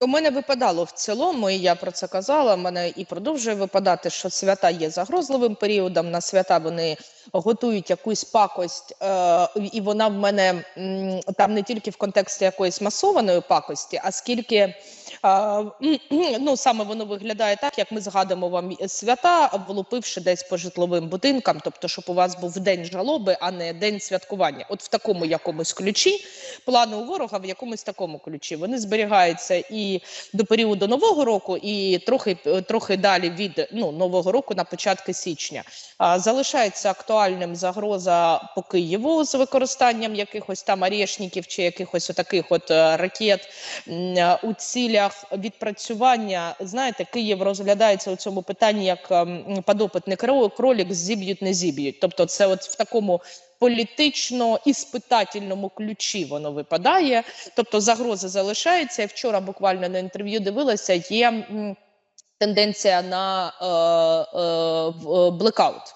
У мене випадало в цілому, і я про це казала. Мене і продовжує випадати, що свята є загрозливим періодом. На свята вони готують якусь пакость, е, і вона в мене там не тільки в контексті якоїсь масованої пакості, а скільки ну саме воно виглядає так, як ми згадуємо вам свята, влупивши десь по житловим будинкам, тобто, щоб у вас був день жалоби, а не день святкування. От в такому якомусь ключі, плани у ворога в якомусь такому ключі. Вони зберігаються і до періоду нового року, і трохи трохи далі від ну нового року на початки січня. А, залишається актуальним загроза по Києву з використанням якихось там арешників чи якихось отаких от е, ракет у цілях відпрацювання. Знаєте, Київ розглядається у цьому питанні як ем, подопитний кролік зіб'ють, не зіб'ють. Тобто, це от в такому політично іспитательному ключі воно випадає. Тобто загроза залишається. Я вчора буквально на інтерв'ю дивилася. Є тенденція на е, е, е, блекаут.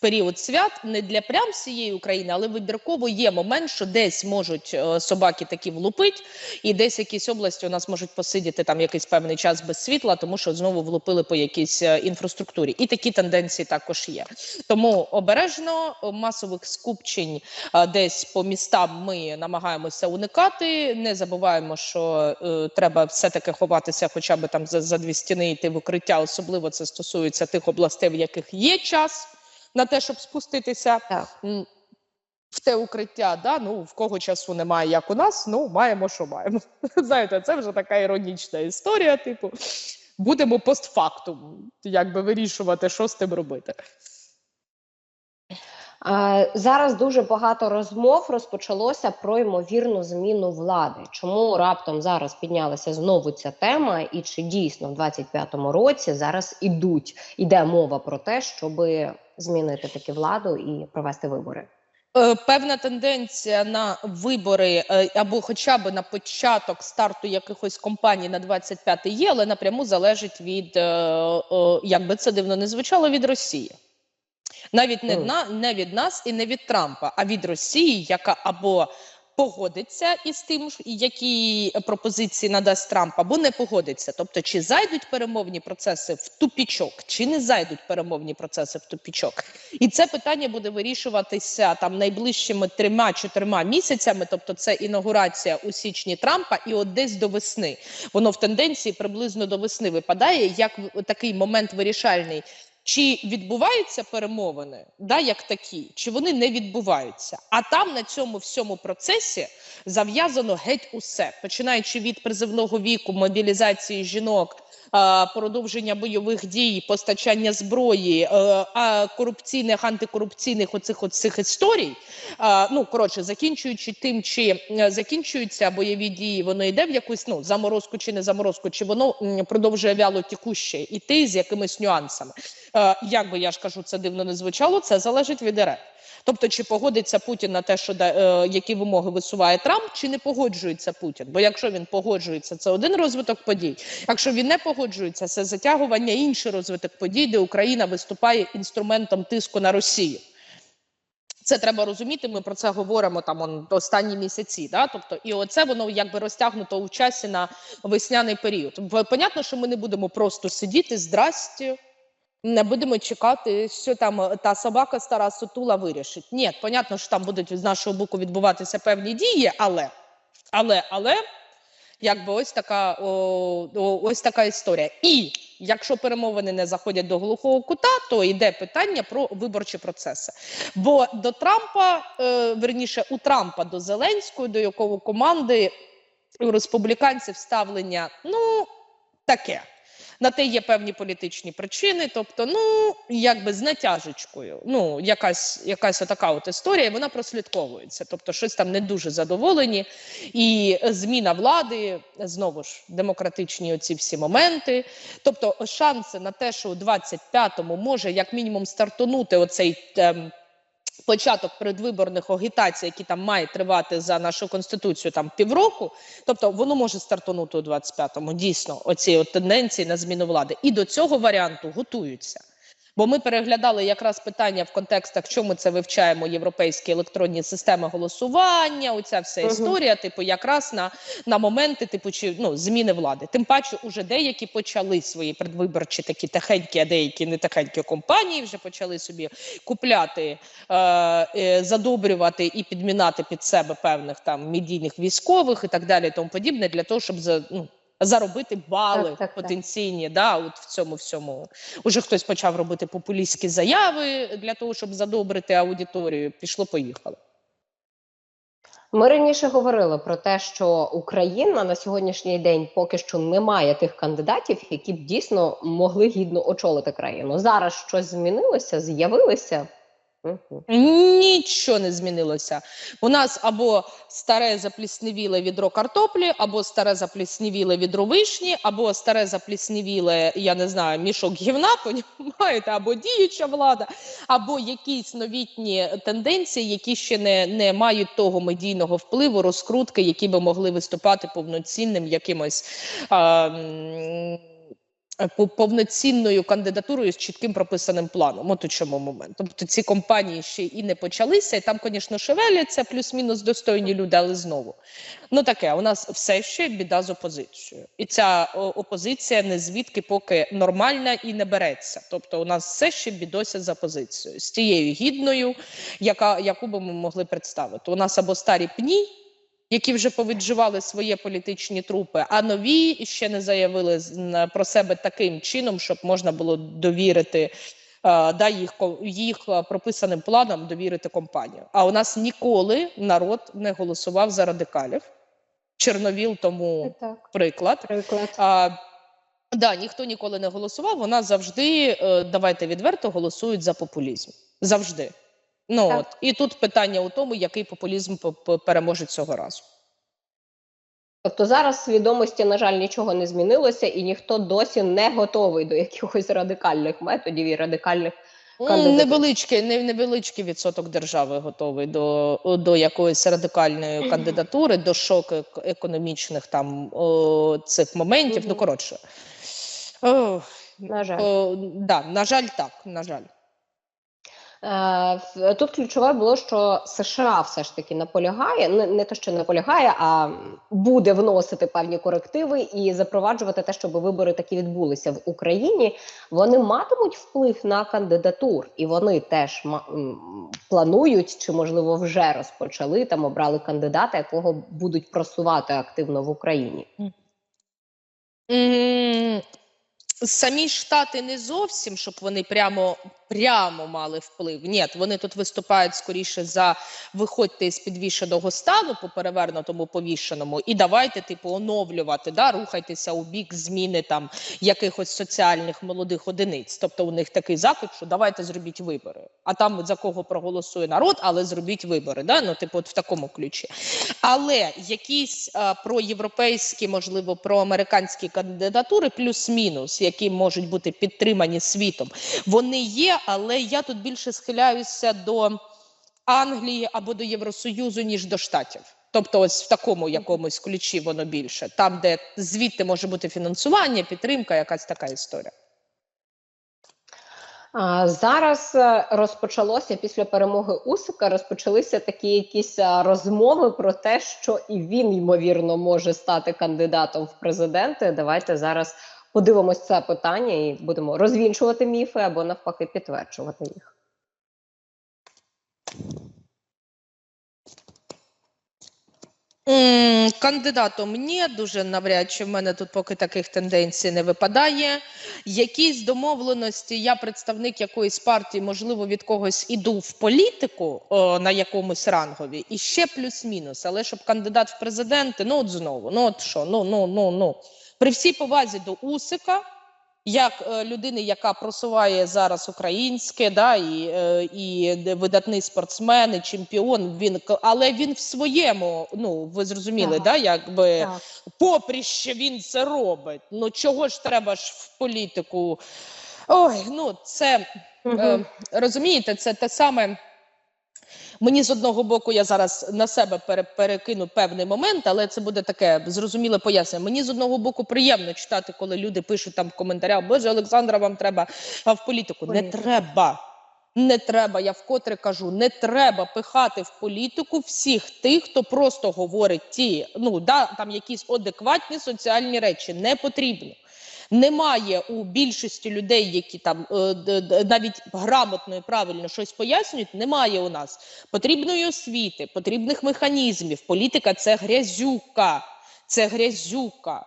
Період свят не для прям всієї України, але вибірково є момент, що десь можуть е, собаки такі влупить, і десь якісь області у нас можуть посидіти там якийсь певний час без світла, тому що знову влупили по якійсь е, інфраструктурі. І такі тенденції також є. Тому обережно масових скупчень е, десь по містам ми намагаємося уникати. Не забуваємо, що е, треба все-таки ховатися, хоча б там за, за дві стіни йти в укриття. Особливо це стосується тих областей, в яких є час на те, щоб спуститися Так. в те укриття. Да? Ну в кого часу немає, як у нас, ну маємо, що маємо. Знаєте, це вже така іронічна історія. Типу, будемо постфактум, якби вирішувати, що з тим робити. А, Зараз дуже багато розмов розпочалося про ймовірну зміну влади. Чому раптом зараз піднялася знову ця тема, і чи дійсно в 25-му році зараз ідуть іде мова про те, щоб змінити таки владу і провести вибори? Е, Певна тенденція на вибори е, або хоча б на початок старту якихось компаній на 25-й є, але напряму залежить від, е, як би це дивно не звучало, від Росії. Навіть не, на, не від нас і не від Трампа, а від Росії, яка або погодиться із тим, які пропозиції надасть Трамп, або не погодиться. Тобто, чи зайдуть перемовні процеси в тупічок, чи не зайдуть перемовні процеси в тупічок. І це питання буде вирішуватися там найближчими трьома-чотирма місяцями. Тобто, це інаугурація у січні Трампа, і от десь до весни. Воно в тенденції приблизно до весни випадає як такий момент вирішальний. Чи відбуваються перемовини, да, як такі, чи вони не відбуваються? А там на цьому всьому процесі зав'язано геть усе, починаючи від призивного віку, мобілізації жінок, продовження бойових дій, постачання зброї, е, а корупційних, антикорупційних оцих оцих історій. Ну коротше, закінчуючи тим, чи е, закінчуються бойові дії, воно йде в якусь ну заморозку чи не заморозку, чи воно продовжує вяло тікуще іти з якимись нюансами. Е, як би я ж кажу, це дивно не звучало, це залежить від РФ. Тобто, чи погодиться Путін на те, що е, які вимоги висуває Трамп, чи не погоджується Путін? Бо якщо він погоджується, це один розвиток подій. Якщо він не погоджується, це затягування інший розвиток подій, де Україна виступає інструментом тиску на Росію. Це треба розуміти. Ми про це говоримо там он, останні місяці. Да? Тобто, і оце воно якби розтягнуто у часі на весняний період. Понятно, що ми не будемо просто сидіти здрасті, не будемо чекати, що там е, та собака стара сутула вирішить. Ні, понятно, що там будуть з нашого боку відбуватися певні дії, але, але, але, якби ось така, о, ось така історія. І якщо перемовини не заходять до глухого кута, то йде питання про виборчі процеси. Бо до Трампа, е, верніше, у Трампа до Зеленського, до якого команди у республіканців ставлення, ну, таке. На те є певні політичні причини, тобто, ну якби з натяжечкою. Ну, якась якась така от історія, вона прослідковується. Тобто, щось там не дуже задоволені. І зміна влади знову ж демократичні оці всі моменти. Тобто, шанси на те, що у 25-му може як мінімум стартонути оцей. Ем, Початок предвиборних агітацій, які там має тривати за нашу конституцію там півроку, тобто воно може стартонути у 25-му, дійсно, оці от тенденції на зміну влади. І до цього варіанту готуються. Бо ми переглядали якраз питання в контекстах, чому це вивчаємо європейські електронні системи голосування. Оця вся історія, типу, якраз на, на моменти, типу, чи ну зміни влади. Тим паче, уже деякі почали свої предвиборчі такі тихенькі, а деякі не тихенькі компанії вже почали собі купляти, е, е, задобрювати і підмінати під себе певних там медійних військових і так далі, і тому подібне, для того, щоб за ну. Заробити бали Так, так, так. потенційні, да, от в цьому всьому. Уже хтось почав робити популістські заяви для того, щоб задобрити аудиторію. Пішло, поїхало. Ми раніше говорили про те, що Україна на сьогоднішній день поки що не має тих кандидатів, які б дійсно могли гідно очолити країну. Зараз щось змінилося, з'явилися. Нічого не змінилося. У нас або старе запліснівіле відро картоплі, або старе запліснівіле відро вишні, або старе запліснівіле, я не знаю, мішок гівна, понімаєте, або діюча влада, або якісь новітні тенденції, які ще не, не мають того медійного впливу, розкрутки, які би могли виступати повноцінним якимось. А, повноцінною кандидатурою з чітким прописаним планом. От у чому момент. Тобто ці компанії ще і не почалися, і там, звісно, шевеляться плюс-мінус достойні люди, але знову ну таке. У нас все ще біда з опозицією, і ця опозиція не звідки поки нормальна і не береться. Тобто, у нас все ще бідося з опозицією, з тією гідною, яка яку би ми могли представити. У нас або старі пні які вже повідживали свої політичні трупи, а нові ще не заявили про себе таким чином, щоб можна було довірити е, да, їх, їх е, прописаним планам довірити компанію. А у нас ніколи народ не голосував за радикалів. Чорновіл тому Так, приклад. приклад. А, да, ніхто ніколи не голосував. Вона завжди, е, давайте відверто, голосують за популізм. Завжди. Ну Так. от і тут питання у тому, який популізм переможе цього разу. Тобто зараз свідомості, на жаль, нічого не змінилося, і ніхто досі не готовий до якихось радикальних методів і радикальних М, Кандидатур. Невеличкий, невеличкий відсоток держави готовий до, до якоїсь радикальної кандидатури, до шоку економічних там о, цих моментів. Ну коротше, О, на жаль. о, да, на жаль, так. На жаль. Е, Тут ключове було, що США все ж таки наполягає, не, не те, що наполягає, а буде вносити певні корективи і запроваджувати те, щоб вибори такі відбулися в Україні. Вони матимуть вплив на кандидатур, і вони теж планують чи, можливо, вже розпочали там обрали кандидата, якого будуть просувати активно в Україні. М, Самі штати не зовсім, щоб вони прямо прямо мали вплив. Ні, вони тут виступають скоріше за виходьте із підвішеного стану по перевернутому повішеному, і давайте, типу, оновлювати, да, рухайтеся у бік зміни там якихось соціальних молодих одиниць. Тобто у них такий заклик, що давайте зробіть вибори. А там за кого проголосує народ, але зробіть вибори. Да? Ну, типу, от в такому ключі. Але якісь а, проєвропейські, можливо, проамериканські кандидатури, плюс-мінус, які можуть бути підтримані світом, вони є, але я тут більше схиляюся до Англії або до Євросоюзу, ніж до Штатів. Тобто, ось в такому якомусь ключі воно більше, там, де звідти може бути фінансування, підтримка, якась така історія. Зараз е, розпочалося після перемоги Усика. Розпочалися такі якісь е, розмови про те, що і він ймовірно може стати кандидатом в президенти. Давайте зараз подивимось це питання і будемо розвінчувати міфи або навпаки підтверджувати їх. Кандидатом ні, дуже навряд чи в мене тут поки таких тенденцій не випадає. Якісь домовленості, я представник якоїсь партії, можливо, від когось іду в політику о, на якомусь рангові, і ще плюс-мінус. Але щоб кандидат в президенти, ну от знову, ну от що, ну ну ну ну при всій повазі до Усика. Як е, людини, яка просуває зараз українське, да і, е, і видатний спортсмен, і чемпіон. Він але він в своєму, ну ви зрозуміли, Так. да, якби Так. попріще він це робить. Ну чого ж треба ж в політику? Ой, ну це е, розумієте, це те саме. Мені з одного боку, я зараз на себе пере, перекину певний момент, але це буде таке зрозуміле пояснення. Мені з одного боку приємно читати, коли люди пишуть там в коментарях: Боже, Олександра, вам треба а, в політику. Не треба. Не треба, я вкотре кажу, не треба пихати в політику всіх тих, хто просто говорить ті, ну да, там якісь адекватні соціальні речі. Не потрібно. Немає у більшості людей, які там е, навіть грамотно і правильно щось пояснюють. Немає у нас потрібної освіти, потрібних механізмів. Політика це грязюка, це грязюка.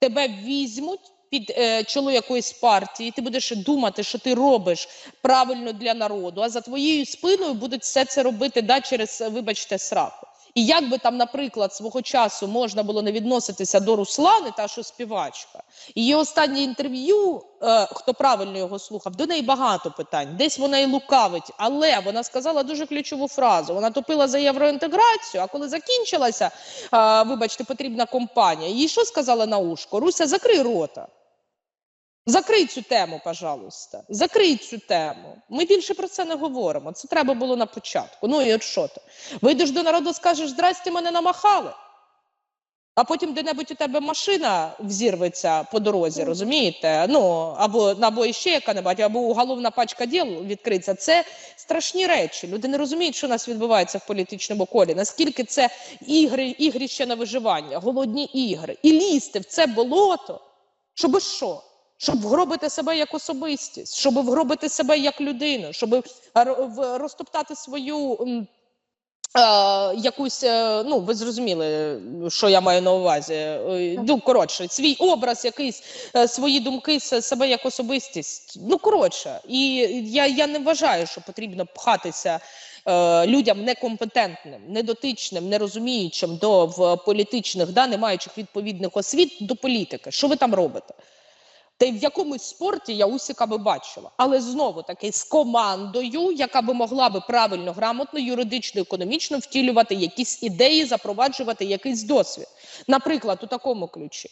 Тебе візьмуть під е, чоло якоїсь партії, ти будеш думати, що ти робиш правильно для народу, а за твоєю спиною будуть все це робити да, через, вибачте, сраку. І як би там, наприклад, свого часу можна було не відноситися до Руслани, та що співачка, її останнє інтерв'ю, е, хто правильно його слухав, до неї багато питань. Десь вона і лукавить, але вона сказала дуже ключову фразу. Вона топила за євроінтеграцію. А коли закінчилася, е, вибачте, потрібна компанія, їй що сказала на ушко? Руся, закрий рота. Закрий цю тему, пожалуйста. Закрий цю тему. Ми більше про це не говоримо. Це треба було на початку. Ну і от що ти? Вийдеш до народу, скажеш, здрасте, мене намахали. А потім де-небудь у тебе машина взірветься по дорозі, розумієте? Ну, або, або ще яка-небудь, або уголовна пачка діл відкриться. Це страшні речі. Люди не розуміють, що у нас відбувається в політичному колі. Наскільки це ігри, ігріще на виживання, голодні ігри. І лізти в це болото, щоб що? Щоб вгробити себе як особистість, щоб вгробити себе як людину, щоб розтоптати свою е, якусь, е, ну ви зрозуміли, що я маю на увазі. Е, Ну, коротше, свій образ, якийсь, е, свої думки, себе як особистість. Ну, коротше, і я, я не вважаю, що потрібно пхатися е, людям некомпетентним, недотичним, нерозуміючим до в політичних, да, не маючих відповідних освіт до політики. Що ви там робите? Та й в якомусь спорті я Усіка би бачила, але знову таки з командою, яка би могла би правильно, грамотно, юридично, економічно втілювати якісь ідеї, запроваджувати якийсь досвід. Наприклад, у такому ключі.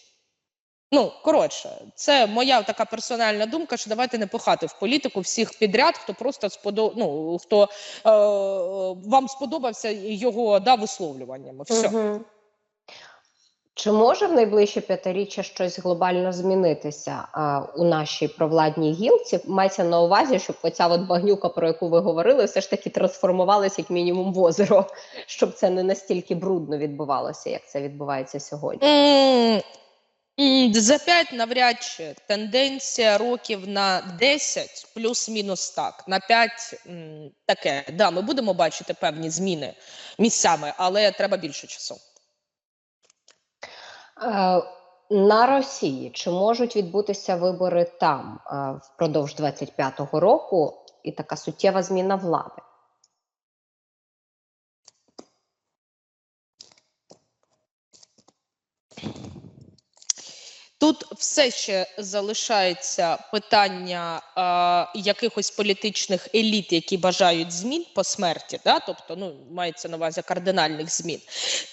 Ну, коротше, це моя така персональна думка, що давайте не пихати в політику всіх підряд, хто просто сподо... ну, хто е, вам сподобався його да, висловлюваннями. Все. Мгм. Чи може в найближче п'ятиріччя щось глобально змінитися а, у нашій провладній гілці? Мається на увазі, щоб оця от багнюка, про яку ви говорили, все ж таки трансформувалася як мінімум в озеро, щоб це не настільки брудно відбувалося, як це відбувається сьогодні. За 5 навряд чи тенденція років на 10 плюс-мінус так. На 5 таке. Да, ми будемо бачити певні зміни місцями, але треба більше часу. Е, На Росії чи можуть відбутися вибори там е, впродовж 25-го року і така суттєва зміна влади? Тут все ще залишається питання е, якихось політичних еліт, які бажають змін по смерті, да? тобто ну, мається на увазі кардинальних змін.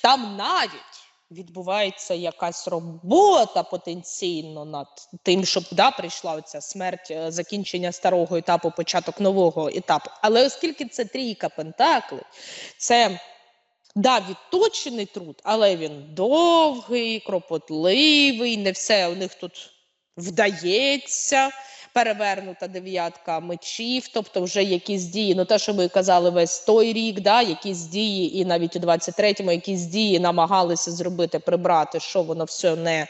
Там навіть відбувається якась робота потенційно над тим, щоб да, прийшла оця смерть, е, закінчення старого етапу, початок нового етапу. Але оскільки це трійка пентаклей, це Да, відточений труд, але він довгий, кропотливий, не все у них тут вдається. Перевернута дев'ятка мечів, тобто вже якісь дії, ну те, що ви казали весь той рік, да, якісь дії, і навіть у 23-му якісь дії намагалися зробити, прибрати, що воно все не,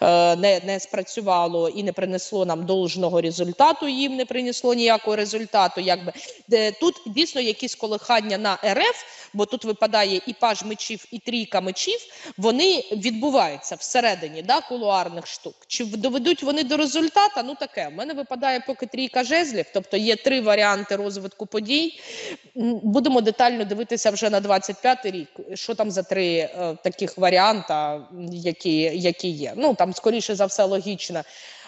е, не, не спрацювало і не принесло нам должного результату. Їм не принесло ніякого результату. Якби Де, тут дійсно якісь колихання на РФ, бо тут випадає і паж мечів, і трійка мечів. Вони відбуваються всередині да, кулуарних штук. Чи доведуть вони до результату? Ну таке. У мене випадає поки трійка жезлів, тобто є три варіанти розвитку подій. Будемо детально дивитися вже на 25-й рік. Що там за три е, таких варіанта, які, які є. Ну там скоріше за все логічно.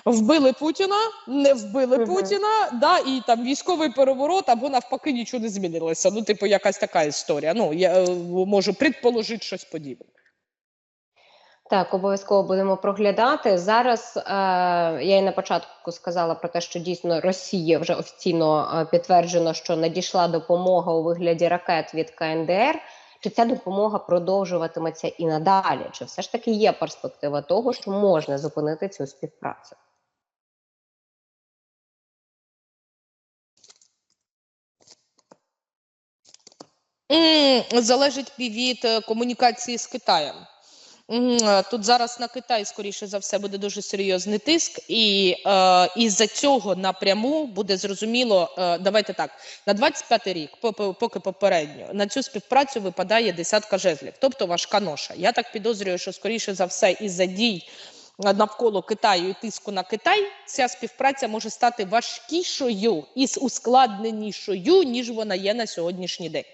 Вбили Путіна, не вбили Мгм. Путіна, да, і там військовий переворот, або навпаки нічого не змінилося. Ну, типу, якась така історія. Ну, я е, можу предположити щось подібне. Так, обов'язково будемо проглядати. Зараз е, я і на початку сказала про те, що дійсно Росія вже офіційно е, підтверджено, що надійшла допомога у вигляді ракет від КНДР. Чи ця допомога продовжуватиметься і надалі? Чи все ж таки є перспектива того, що можна зупинити цю співпрацю? Залежить від е, комунікації з Китаєм. Е, Тут зараз на Китай, скоріше за все, буде дуже серйозний тиск, і е, із-за цього напряму буде зрозуміло. Е, давайте так на 25-й рік, поки попередньо, на цю співпрацю випадає десятка жезлів, тобто важка ноша. Я так підозрюю, що скоріше за все, із-за дій навколо Китаю і тиску на Китай, ця співпраця може стати важкішою і ускладненішою, ніж вона є на сьогоднішній день.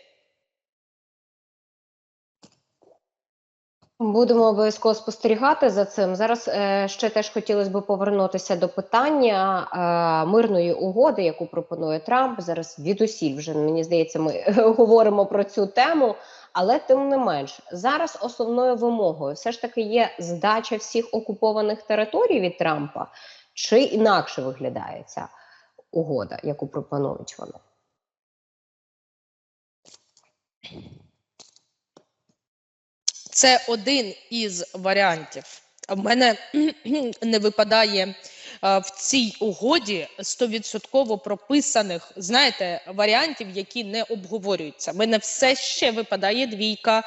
Будемо обов'язково спостерігати за цим. Зараз е, ще теж хотілося б повернутися до питання е, мирної угоди, яку пропонує Трамп. Зараз відусіль вже мені здається, ми говоримо про цю тему. Але тим не менш, зараз основною вимогою все ж таки є здача всіх окупованих територій від Трампа, чи інакше виглядає ця угода, яку пропонують вони? Це один із варіантів. В мене не випадає е, в цій угоді стовідсотково прописаних, знаєте, варіантів, які не обговорюються. В мене все ще випадає двійка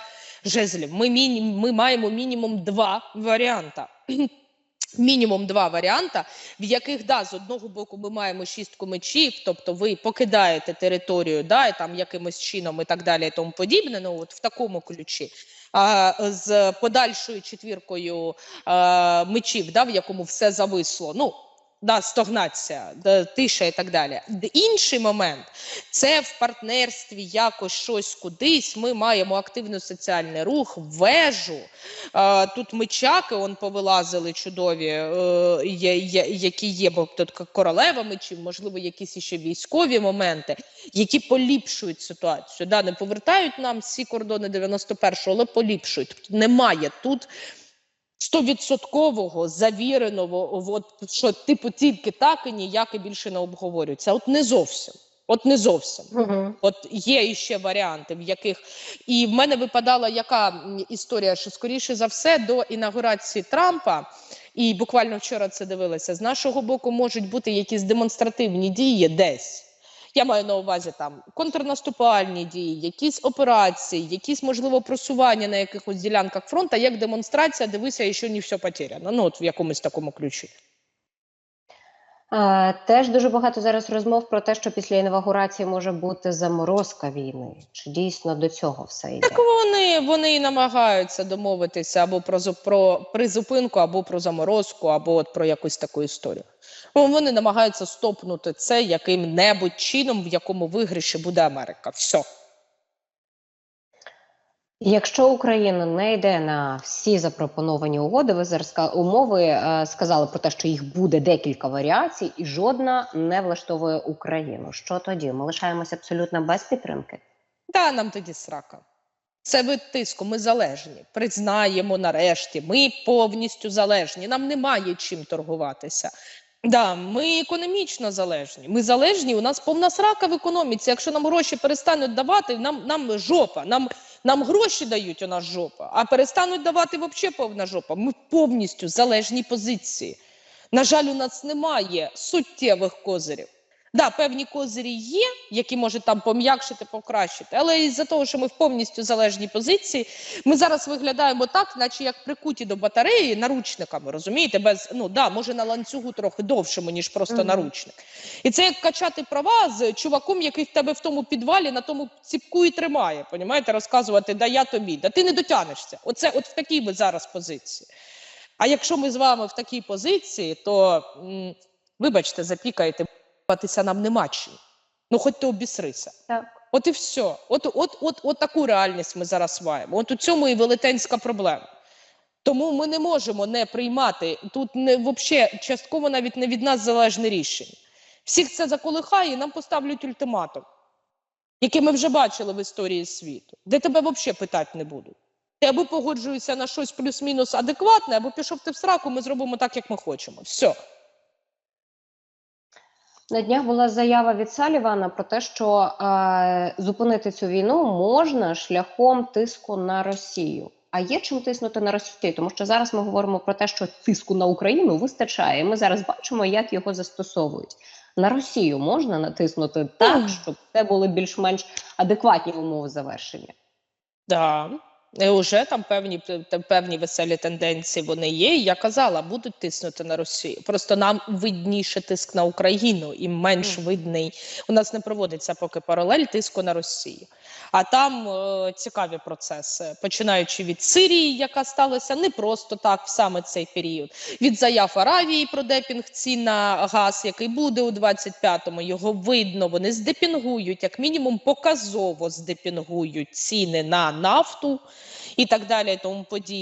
жезлів. Ми, міні, ми маємо мінімум два варіанта. Мінімум два варіанта, в яких да, з одного боку ми маємо шістку мечів, тобто ви покидаєте територію, да, і там якимось чином і так далі, і тому подібне. Ну от в такому ключі. З подальшою четвіркою мечів, да, в якому все зависло. Ну да, стогнація, тиша і так далі. Інший момент це в партнерстві якось щось кудись. Ми маємо активний соціальний рух, вежу. Тут мечаки он повилазили чудові, е, які є, бо тут королева мечів, можливо, якісь ще військові моменти, які поліпшують ситуацію. Да, не повертають нам всі кордони 91-го, але поліпшують. Немає тут стовідсоткового завіреного, от, що типу тільки так і ніяк і більше не обговорюється. От не зовсім. От не зовсім. Угу. От є іще варіанти, в яких і в мене випадала яка історія, що скоріше за все до інаугурації Трампа, і буквально вчора це дивилася. З нашого боку можуть бути якісь демонстративні дії десь. Я маю на увазі там контрнаступальні дії, якісь операції, якісь можливо просування на якихось ділянках фронту, як демонстрація, дивися, і що не все потеряно. Ну от в якомусь такому ключі. Е, Теж дуже багато зараз розмов про те, що після інавгурації може бути заморозка війни. Чи дійсно до цього все йде? Так вони, вони і намагаються домовитися або про, про призупинку, або про заморозку, або от про якусь таку історію. Вони намагаються стопнути це яким-небудь чином, в якому виграші буде Америка. Все. Якщо Україна не йде на всі запропоновані угоди, ви зараз умови е, сказали про те, що їх буде декілька варіацій, і жодна не влаштовує Україну. Що тоді? Ми лишаємося абсолютно без підтримки. Да, нам тоді срака. Це вид тиску. Ми залежні. Признаємо нарешті. Ми повністю залежні. Нам немає чим торгуватися. Да, ми економічно залежні. Ми залежні. У нас повна срака в економіці. Якщо нам гроші перестануть давати, нам, нам жопа. Нам, нам гроші дають у нас жопа, а перестануть давати взагалі повна жопа. Ми повністю залежні позиції. На жаль, у нас немає суттєвих козирів. Да, певні козирі є, які можуть там пом'якшити, покращити, але із-за того, що ми в повністю залежній позиції, ми зараз виглядаємо так, наче як прикуті до батареї наручниками, розумієте? Без ну да, може на ланцюгу трохи довшому, ніж просто Мгм. наручник. І це як качати права з чуваком, який в тебе в тому підвалі на тому ціпку і тримає. Понімаєте, розказувати, да я тобі, да ти не дотягнешся. Оце от в такій ми зараз позиції. А якщо ми з вами в такій позиції, то м, вибачте, запікаєте, нам нема чим. Ну, хоч ти обісрися. Так. От і все. От, от, от, от таку реальність ми зараз маємо. От у цьому і велетенська проблема. Тому ми не можемо не приймати тут не вообще частково навіть не від нас залежне рішення. Всіх це заколихає, і нам поставлять ультиматум, який ми вже бачили в історії світу, де тебе взагалі питати не будуть. Ти або погоджуюся на щось плюс-мінус адекватне, або пішов ти в сраку, ми зробимо так, як ми хочемо. Все. На днях була заява від Салівана про те, що е, зупинити цю війну можна шляхом тиску на Росію. А є чим тиснути на Росію? Тому що зараз ми говоримо про те, що тиску на Україну вистачає. Ми зараз бачимо, як його застосовують. На Росію можна натиснути так, щоб це були більш-менш адекватні умови завершення. Да. Вже там певні певні веселі тенденції вони є. І я казала, будуть тиснути на Росію. Просто нам видніше тиск на Україну і менш видний. У нас не проводиться поки паралель тиску на Росію. А там е, цікаві процеси, починаючи від Сирії, яка сталася не просто так в саме цей період. Від заяв Аравії про депінг цін на газ, який буде у 25-му, його видно. Вони здепінгують, як мінімум, показово здепінгують ціни на нафту і так далі, і тому подібне.